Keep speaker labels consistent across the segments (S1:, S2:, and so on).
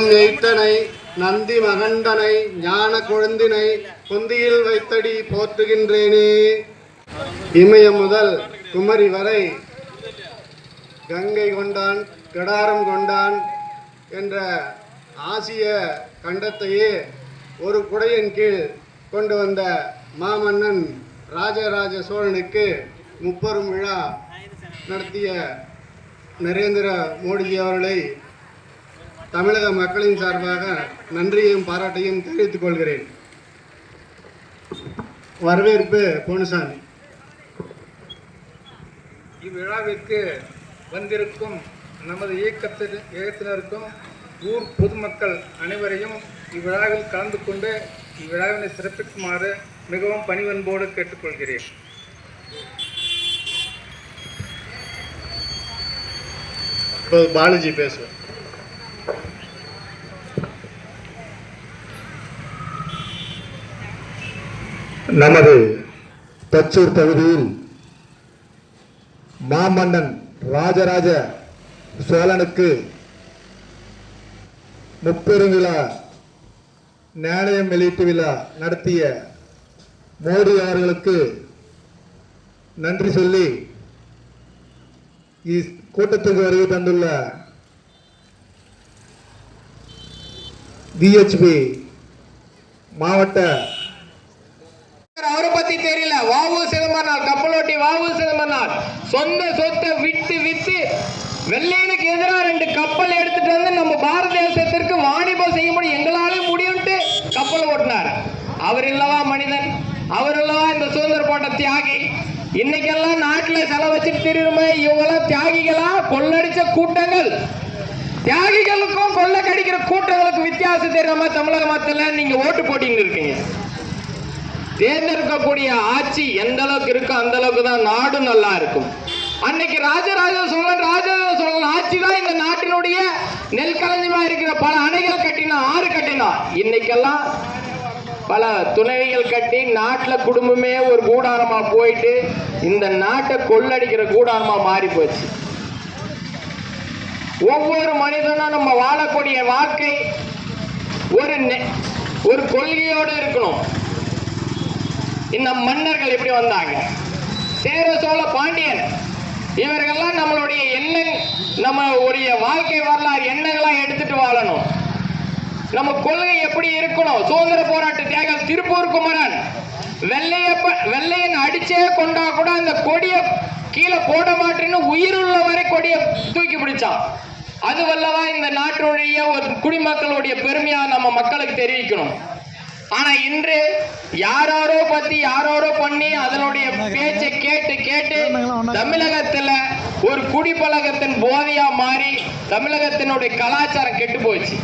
S1: எய்த்தனை நந்தி மகண்டனை ஞான குழந்தினை குந்தியில் வைத்தடி போற்றுகின்றேனே. இமயம் முதல் குமரி வரை கங்கை கொண்டான் கடாரம் கொண்டான் என்ற ஆசிய கண்டத்தையே ஒரு குடையின் கீழ் கொண்டு வந்த மாமன்னன் ராஜராஜ சோழனுக்கு முப்பெரும் விழா நடத்திய நரேந்திர மோடிஜி அவர்களை தமிழக மக்களின் சார்பாக நன்றியையும் பாராட்டையும் தெரிவித்துக் கொள்கிறேன். வரவேற்பு பொன்னுசாமி.
S2: இவ்விழாவிற்கு வந்திருக்கும் நமது இயக்கத்தில் இயக்கத்தினருக்கும் ஊர் பொதுமக்கள் அனைவரையும் இவ்விழாவில் கலந்து கொண்டு இவ்விழாவினை சிறப்பிக்குமாறு மிகவும் பணிவன்போடு கேட்டுக்கொள்கிறேன்.
S1: பாலாஜி பேசுவேன்
S3: நமது தச்சூர் பகுதியில் மாமன்னன் ராஜராஜ சோழனுக்கு முப்பெரும் விழா நாணயம் வெளியீட்டு விழா நடத்திய மோடி அவர்களுக்கு நன்றி சொல்லி கூட்டத்துக்கு வருகை தந்துள்ள விஹெச்பி மாவட்ட
S4: அவரை பத்தி தெரியல வாவு சிதம்பரனார் கப்பலோட்டி வாவு சிதம்பரனார் சொந்த சொத்தை விட்டு வித்து வெள்ளையனுக்கு எதிராக ரெண்டு கப்பல் எடுத்துட்டு வந்து நம்ம பாரத தேசத்திற்கு வாணிபம் செய்ய முடியும். எங்களாலே முடியும்ட்டு கப்பல் ஓட்டினார். அவர் இல்லவா மனிதன்? அவர் இல்லவா இந்த சுதந்திர போட்ட தியாகி? இன்னைக்கெல்லாம் நாட்டில் செலவு வச்சுட்டு திரும்ப இவங்கெல்லாம் தியாகிகளா? கொள்ளடிச்ச கூட்டங்கள். தியாகிகளுக்கும் கொள்ளை கடிக்கிற கூட்டங்களுக்கும் வித்தியாசம் தெரியாம தமிழக மக்கள்ல நீங்க ஓட்டு போட்டின்னு இருக்கீங்க. தேர்ந்தெடுக்கக்கூடிய ஆட்சி எந்த அளவுக்கு இருக்கோ அந்த அளவுக்கு தான் நாடு நல்லா இருக்கும். அன்னைக்கு ராஜராஜ சோழன் ராஜராஜ சோழன் ஆட்சி தான் இந்த நாட்டினுடைய நெல் இருக்கிற பல அணைகள் கட்டினா ஆறு கட்டினா. இன்னைக்கெல்லாம் பல துணைகள் கட்டி நாட்டுல குடும்பமே ஒரு கூடாரமா போயிட்டு இந்த நாட்டை கொள்ளடிக்கிற கூடாரமா மாறி போச்சு. ஒவ்வொரு மனிதனும் நம்ம வாழக்கூடிய வாழ்க்கை ஒரு நெ- ஒரு கொள்கையோடு இருக்கணும். இந்த மன்னர்கள் எப்படி வந்தாங்க. சேர சோழ பாண்டியன். இவர்கள்லாம் நம்மளுடைய எண்ணம் உடைய வாழ்க்கை வரலாறு எண்ணங்களாம் எடுத்துட்டு வாழணும். நம்ம கொள்கை எப்படி இருக்கணும்? சுதந்திர போராட்ட தியாகம் திருப்பூர் குமரன். வெள்ளையப்ப வெள்ளையன் அடிச்சே கொண்டா கூட அந்த கொடிய கீழே போட மாட்டேன்னு உயிருள்ள வரை கொடிய தூக்கி பிடிச்சான். அது வல்லவா இந்த நாட்டினுடைய ஒரு குடிமக்களுடைய பெருமையா நம்ம மக்களுக்கு தெரிவிக்கணும். ஆனா இன்று யாரோரோ பத்தி யாரோரோ பண்ணி அதனுடைய பேச்சை கேட்டு கேட்டு தமிழகத்துல ஒரு குடிப்பழக்கத்தின் போதையா மாறி தமிழகத்தினுடைய கலாச்சாரம் கெட்டு போச்சு.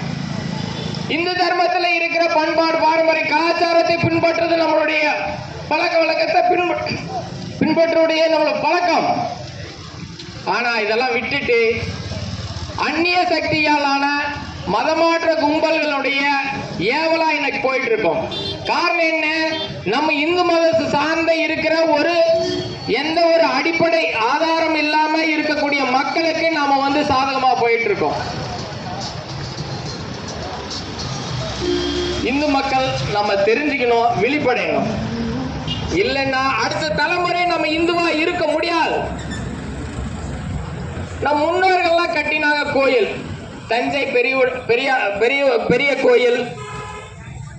S4: இந்து தர்மத்துல இருக்கிற பண்பாடு பாரம்பரிய கலாச்சாரத்தை பின்பற்றுறது நம்மளுடைய பழக்க வழக்கத்தை பின்பற்ற பின்பற்றுடைய நம்மளோட பழக்கம். ஆனா இதெல்லாம் விட்டுட்டு அந்நிய சக்தியாலான மதமாற்ற கும்பல்களுடைய ஏவலா இன்னைக்கு போயிட்டு இருக்கோம் காரணம் என்ன? நம்ம இந்து மதத்தை சார்ந்த இருக்கிற ஒரு எந்த ஒரு அடிப்படை ஆதாரம் இல்லாம இருக்கக்கூடிய மக்களுக்கு நாம வந்து சாதகமா போயிட்டு இருக்கோம் இந்து மக்கள் நம்ம தெரிஞ்சுக்கணும் விழிப்படையணும். இல்லைன்னா அடுத்த தலைமுறை நம்ம இந்துவா இருக்க முடியாது. நம் முன்னோர்கள்லாம் கட்டினாங்க கோயில். தஞ்சை பெரிய பெரிய பெரிய பெரிய கோயில்.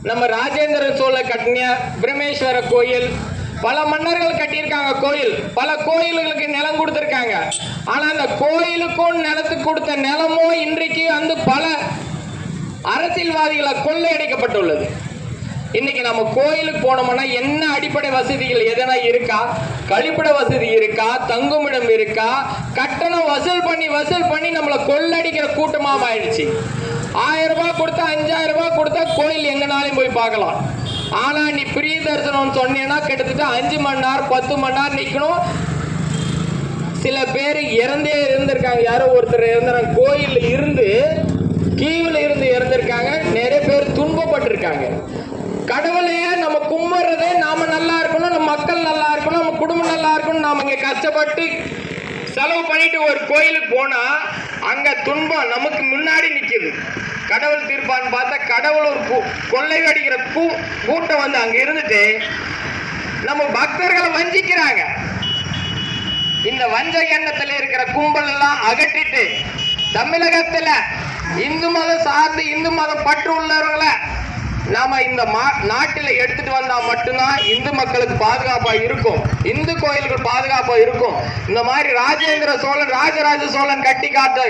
S4: நம்ம ராஜேந்திர சோழ கட்டின பிரமேஸ்வர கோயில் பல மன்னர்கள் கட்டியிருக்காங்க கோயில் பல கோயில்களுக்கு நிலம் கொடுத்துருக்காங்க. ஆனால் அந்த கோயிலுக்கும் நிலத்துக்கு கொடுத்த நிலமும் இன்றைக்கு வந்து பல அரசியல்வாதிகளை கொள்ளையடிக்கப்பட்டுள்ளது. இன்னைக்கு நம்ம கோயிலுக்கு போனோம்னா என்ன அடிப்படை வசதிகள் எதனா இருக்கா? கழிப்பிட வசதி இருக்கா? தங்குமிடம் இருக்கா? கட்டணம் வசூல் பண்ணி வசூல் பண்ணி நம்மளை கொள்ளடிக்கிற கூட்டமாக ஆயிடுச்சு. ஆயிரம் ரூபாய் கொடுத்தா அஞ்சாயிரம் கோயில் எங்கனாலையும் போய் பார்க்கலாம். ஆனா நீ பிரிய தரிசனம் சொன்னேன்னா கிட்டத்தட்ட அஞ்சு மணி நேரம் பத்து மணி நேரம் நிற்கணும் சில பேர் இறந்தே இருந்திருக்காங்க. யாரோ ஒருத்தர் இறந்துறாங்க. கோயிலில் இருந்து கீவில் இருந்து இறந்திருக்காங்க. நிறைய பேர் துன்பப்பட்டிருக்காங்க. கடவுளையே நம்ம கும்பிட்றதே நாம நல்லா இருக்கணும். நம்ம மக்கள் நல்லா இருக்கணும். நம்ம குடும்பம் நல்லா இருக்கணும். நாம இங்கே கஷ்டப்பட்டு செலவு பண்ணிட்டு ஒரு கோயிலுக்கு போனா அங்க துன்பம் நமக்கு முன்னாடி நிக்குது. கடவுள் தீர்ப்பான்னு பார்த்தா கடவுள் ஒரு கொள்ளை அடிக்கிற கூ- கூட்டம் வந்து அங்க இருந்துட்டு நம்ம பக்தர்களை வஞ்சிக்கிறாங்க. இந்த வஞ்ச எண்ணத்துல இருக்கிற கும்பல் எல்லாம் அகற்றிட்டு தமிழகத்துல இந்து மதம் சார்ந்து இந்து மதம் பற்று உள்ளவர்களை நாம இந்த மா- நாட்டில எடுத்துட்டு வந்தா மட்டும்தான் இந்து மக்களுக்கு பாதுகாப்பா இருக்கும். இந்து கோயில்கள் பாதுகாப்பா இருக்கும். இந்த மாதிரி ராஜேந்திர சோழன் ராஜராஜ சோழன் கட்டி காத்த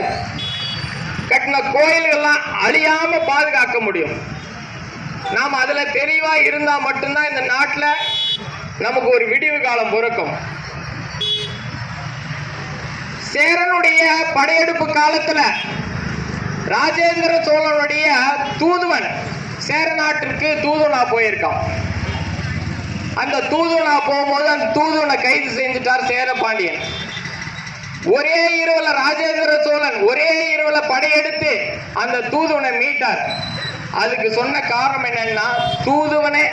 S4: கட்டின கோயில்கள்லாம் அழியாம பாதுகாக்க முடியும். நாம் அதுல தெளிவா இருந்தா மட்டும்தான் இந்த நாட்டுல நமக்கு ஒரு விடிவு காலம் பிறக்கும். சேரனுடைய படையெடுப்பு காலத்துல ராஜேந்திர சோழனுடைய தூதுவன் சேர நாட்டிற்கு தூதுவனா போயிருக்கான். அந்த தூதுனா போகும்போது அந்த தூதுவனை கைது செஞ்சுட்டார் சேர பாண்டியன் ஒரே இரவுல ராஜேந்திர சோழன் ஒரே இரவுல படையெடுத்து அந்த தூதுவனை மீட்டார். அதுக்கு சொன்ன காரணம் என்னன்னா தூதுவனை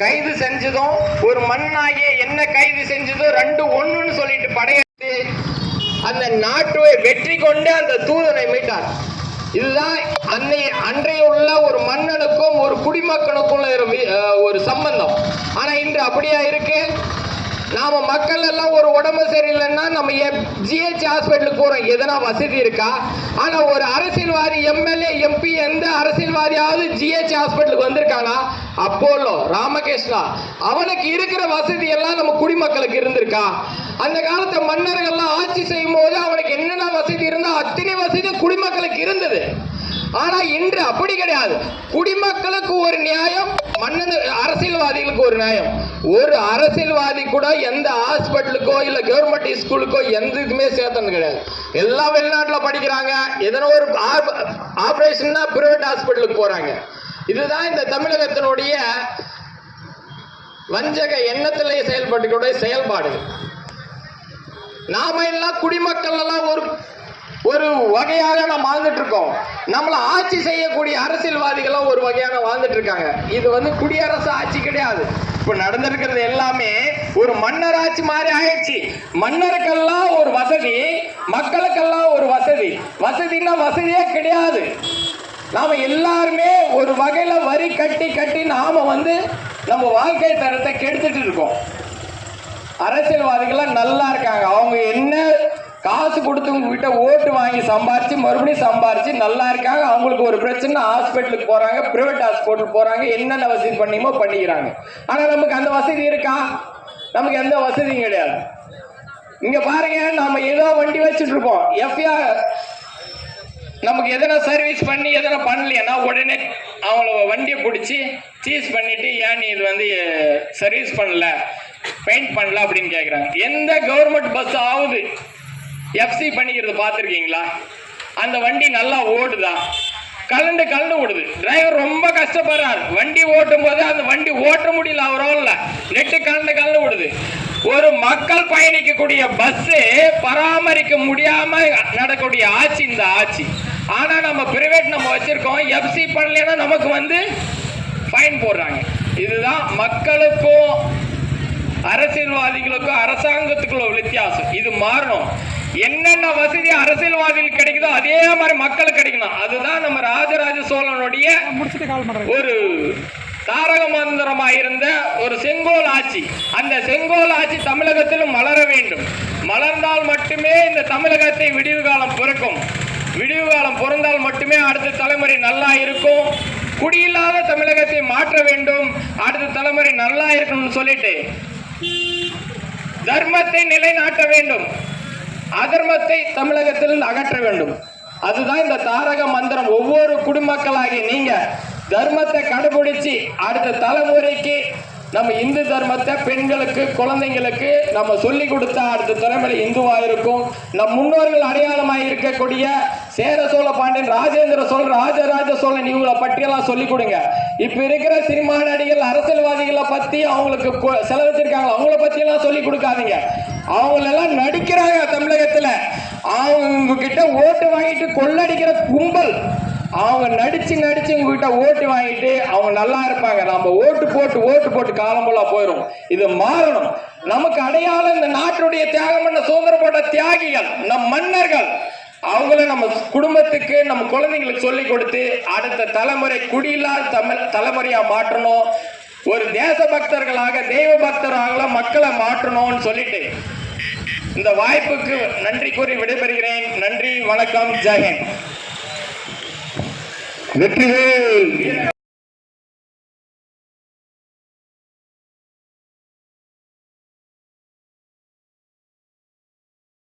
S4: கைது செஞ்சதும் ஒரு மண்ணாகிய என்ன கைது செஞ்சதும் ரெண்டு ஒண்ணுன்னு சொல்லிட்டு படையெடுத்து அந்த நாட்டை வெற்றி கொண்டு அந்த தூதுவனை மீட்டார். இதுதான் அன்னைய அன்றைய உள்ள ஒரு மன்னனுக்கும் ஒரு குடிமக்கனுக்கும் ஒரு ஒரு சம்பந்தம். ஆனா இன்று அப்படியா இருக்கு? நாம மக்கள் எல்லாம் ஒரு உடம்பு சரியில்லைன்னா நம்ம ஜிஹெச் ஹாஸ்பிட்டலுக்கு போறோம். எதனா வசதி இருக்கா? ஆனா ஒரு அரசியல்வாதி எம்எல்ஏ எம்பி எந்த அரசியல்வாதியாவது ஜிஹெச் ஹாஸ்பிட்டலுக்கு வந்திருக்கானா? அப்போலோ ராமகிருஷ்ணா. அவனுக்கு இருக்கிற வசதி எல்லாம் நம்ம குடிமக்களுக்கு இருந்திருக்கா? அந்த காலத்து மன்னர்கள்லாம் ஆட்சி செய்யும் போது அவனுக்கு என்னென்ன வசதி இருந்தோ அத்தனை வசதி குடிமக்களுக்கு இருந்தது. ஆனா இன்று அப்படி கிடையாது. குடிமக்களுக்கு ஒரு நியாயம் மன்னன் அரசியல்வாதிகளுக்கு ஒரு நியாயம். ஒரு அரசியல்வாதி கூட எந்த ஹாஸ்பிட்டலுக்கோ இல்ல கவர்மெண்ட் ஸ்கூலுக்கோ எந்த இதுக்குமே சேர்த்தது கிடையாது. எல்லாம் வெளிநாட்டுல படிக்கிறாங்க. எதனா ஒரு ஆபரேஷன் பிரைவேட் ஹாஸ்பிட்டலுக்கு போறாங்க. இதுதான் இந்த தமிழகத்தினுடைய வஞ்சக எண்ணத்திலே செயல்பட்டுக்கூடிய செயல்பாடு நாம எல்லாம் குடிமக்கள் எல்லாம் ஒரு ஒரு வகையாக நம்ம வாழ்ந்துட்டு இருக்கோம். நம்மளை ஆட்சி செய்யக்கூடிய அரசியல்வாதிகளும் ஒரு வகையான வாழ்ந்துட்டு இருக்காங்க. இது வந்து குடியரசு ஆட்சி கிடையாது. இப்ப நடந்திருக்கிறது எல்லாமே ஒரு மன்னர் ஆட்சி மாதிரி ஆயிடுச்சு. மன்னருக்கெல்லாம் ஒரு வசதி மக்களுக்கெல்லாம் ஒரு வசதி. வசதின்னா வசதியே கிடையாது. நாம எல்லாருமே ஒரு வகையில வரி கட்டி கட்டி நாம வந்து நம்ம வாழ்க்கை தரத்தை கெடுத்துட்டு இருக்கோம். அரசியல்வாதிகள்லாம் நல்லா இருக்காங்க. அவங்க என்ன காசு கொடுத்து உங்ககிட்ட ஓட்டு வாங்கி சம்பாரிச்சு மறுபடியும் சம்பாரிச்சு நல்லா இருக்காங்க. அவங்களுக்கு ஒரு பிரச்சனை ஹாஸ்பிட்டலுக்கு போறாங்க பிரைவேட் ஹாஸ்பிட்டல் போறாங்க என்னென்ன வசதி பண்ணியுமோ பண்ணிக்கிறாங்க. ஆனா நமக்கு அந்த வசதி இருக்கா? நமக்கு எந்த வசதியும் கிடையாது. இங்க பாருங்க நாம ஏதோ வண்டி வச்சுட்டு இருப்போம் எஃப்ஆர் நமக்கு எதனா சர்வீஸ் பண்ணி எதனா பண்ணலையானா உடனே அவங்கள வண்டியை பிடிச்சி சீஸ் பண்ணிட்டு ஏன் நீ இது வந்து சர்வீஸ் பண்ணல? பெயிண்ட் பண்ணல? அப்படின்னு கேட்குறாங்க எந்த கவர்மெண்ட் பஸ் ஆகுது? எஃப்சி பண்ணிக்கிறது பார்த்துருக்கீங்களா? அந்த வண்டி நல்லா ஓடுதா? கலண்டு கலண்டு ஓடுது. டிரைவர் ரொம்ப கஷ்டப்படுறாரு. வண்டி ஓட்டும் போது அந்த வண்டி ஓட்ட முடியல அவரோல நெட்டு கலண்டு கலண்டு ஓடுது. ஒரு மக்கள் பயணிக்கக்கூடிய பஸ் பராமரிக்க முடியாம நடக்கக்கூடிய ஆட்சி இந்த ஆட்சி. ஆனா நம்ம பிரைவேட் நம்ம வச்சிருக்கோம். எஃப்சி பண்ணலைன்னா நமக்கு வந்து ஃபைன் போடுறாங்க. இதுதான் மக்களுக்கும் அரசியல்வாதிகளுக்கும் அரசாங்கத்துக்குள்ள வித்தியாசம். இது மாறணும். என்னென்ன வசதி அரசியல்வாதிகளுக்கு கிடைக்குதோ அதே மாதிரி மக்களுக்கு கிடைக்கணும். அதுதான் நம்ம ராஜராஜ சோழனுடைய ஒரு தாரக மந்திரமா இருந்த ஒரு செங்கோல் ஆட்சி. அந்த செங்கோல் ஆட்சி தமிழகத்திலும் மலர வேண்டும். மலர்ந்தால் மட்டுமே இந்த தமிழகத்தை விடிவு காலம் பிறக்கும். விடிவு காலம் பிறந்தால் மட்டுமே அடுத்த தலைமுறை நல்லா இருக்கும். குடியில்லாத தமிழகத்தை மாற்ற வேண்டும். அடுத்த தலைமுறை நல்லா இருக்கணும்னு சொல்லிட்டு தர்மத்தை நிலைநாட்ட வேண்டும். அதர்மத்தை தமிழகத்திலிருந்து அகற்ற வேண்டும். அதுதான் இந்த தாரக மந்திரம். ஒவ்வொரு குடிமக்களாகி நீங்க தர்மத்தை கடைபிடிச்சு அடுத்த தலைமுறைக்கு நம்ம இந்து தர்மத்தை பெண்களுக்கு குழந்தைங்களுக்கு நம்ம சொல்லி கொடுத்தா அடுத்த தலைமுறை இந்துவா இருக்கும். நம் முன்னோர்கள் அடையாளமாக இருக்கக்கூடிய சேர சோழ பாண்டியன் ராஜேந்திர சோழன் ராஜராஜ சோழன் இவங்களை பற்றியெல்லாம் சொல்லி கொடுங்க. இப்ப இருக்கிற சினிமா நடிகர்கள் அரசியல்வாதிகளை பத்தி அவங்களுக்கு செலவிச்சிருக்காங்க அவங்கள பத்தி எல்லாம் சொல்லி கொடுக்காதீங்க. அவங்களெல்லாம் நடிக்கிறாங்க தமிழகத்துல. அவங்க கிட்ட ஓட்டு வாங்கிட்டு கொள்ளடிக்கிற கும்பல். அவங்க நடிச்சு நடிச்சு உங்ககிட்ட ஓட்டு வாங்கிட்டு அவங்க நல்லா இருப்பாங்க. நம்ம ஓட்டு போட்டு ஓட்டு போட்டு காலம்புல்லா போயிடும் இது மாறணும். நமக்கு அடையாளம் இந்த நாட்டுடைய தியாகம் பண்ண சுதந்திரம் போட்ட தியாகிகள் நம் மன்னர்கள். அவங்கள நம்ம குடும்பத்துக்கு நம்ம குழந்தைங்களுக்கு சொல்லி கொடுத்து அடுத்த தலைமுறை குடியில்லாத தமிழ் தலைமுறையா மாற்றணும். ஒரு தேச பக்தர்களாக தெய்வ பக்தர்களாக மக்களை மாற்றணும்னு சொல்லிட்டு இந்த வாய்ப்புக்கு நன்றி கூறி விடைபெறுகிறேன். நன்றி வணக்கம் ஜெயஹிந்த்
S3: வெற்றிவேல்